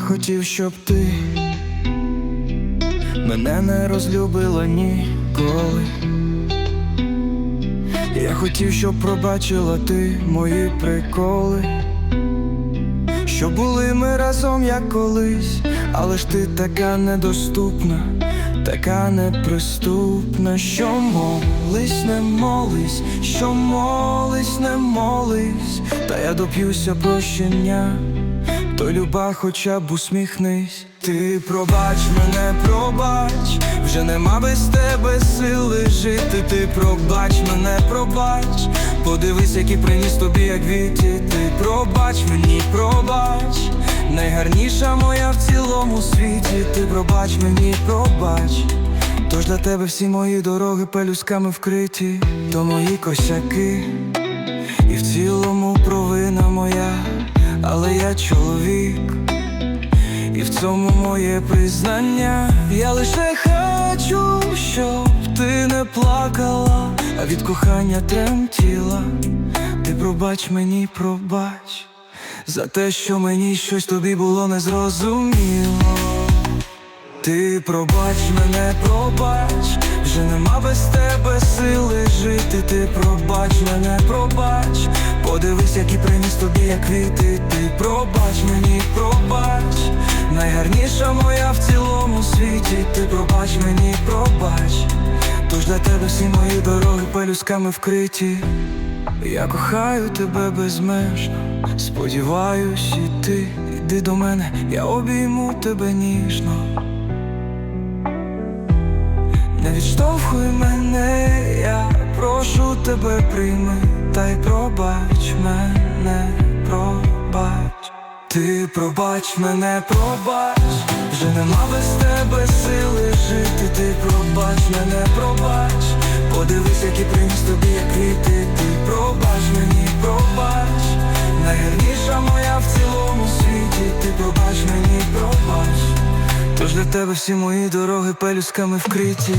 хотів, щоб ти мене не розлюбила ніколи. Я хотів, щоб пробачила ти мої приколи. Що були ми разом, як колись, але ж ти така недоступна, така неприступна, що молись, не молись, що молись, не молись, та я доп'юся прощення, то люба хоча б усміхнись. Ти пробач мене, пробач, вже нема без тебе сили жити. Ти пробач мене, пробач, подивись, які приніс тобі, як віті. Ти пробач мені, пробач, найгарніша моя в цілому світі. Ти пробач мені, пробач. Тож для тебе всі мої дороги пелюсками вкриті, то мої косяки, і в цілому провина моя, але я чоловік. І в цьому моє признання. Я лише хочу, щоб ти не плакала, а від кохання тремтіла. Ти пробач мені, пробач, за те, що мені щось тобі було незрозуміло. Ти пробач мене, пробач, вже нема без тебе сили жити. Ти пробач мене, пробач, подивись, які приніс тобі, як квіти. Ти пробач мені, пробач, найгарніша моя в цілому світі. Ти пробач мені, пробач, тож для тебе всі мої дороги пелюсками вкриті. Я кохаю тебе безмежно, сподіваюсь, і ти йди до мене, я обійму тебе ніжно. Відштовхуй мене, я прошу тебе прийми, та й пробач мене, пробач. Ти пробач мене, пробач, вже нема без тебе сили жити. Ти пробач мене, пробач, подивись, які приніс тобі, квіти. Ти пробач мені, пробач, найгарніша моя в цілому світі. Ти пробач мені, пробач. Тож для тебе всі мої дороги пелюсками вкриті.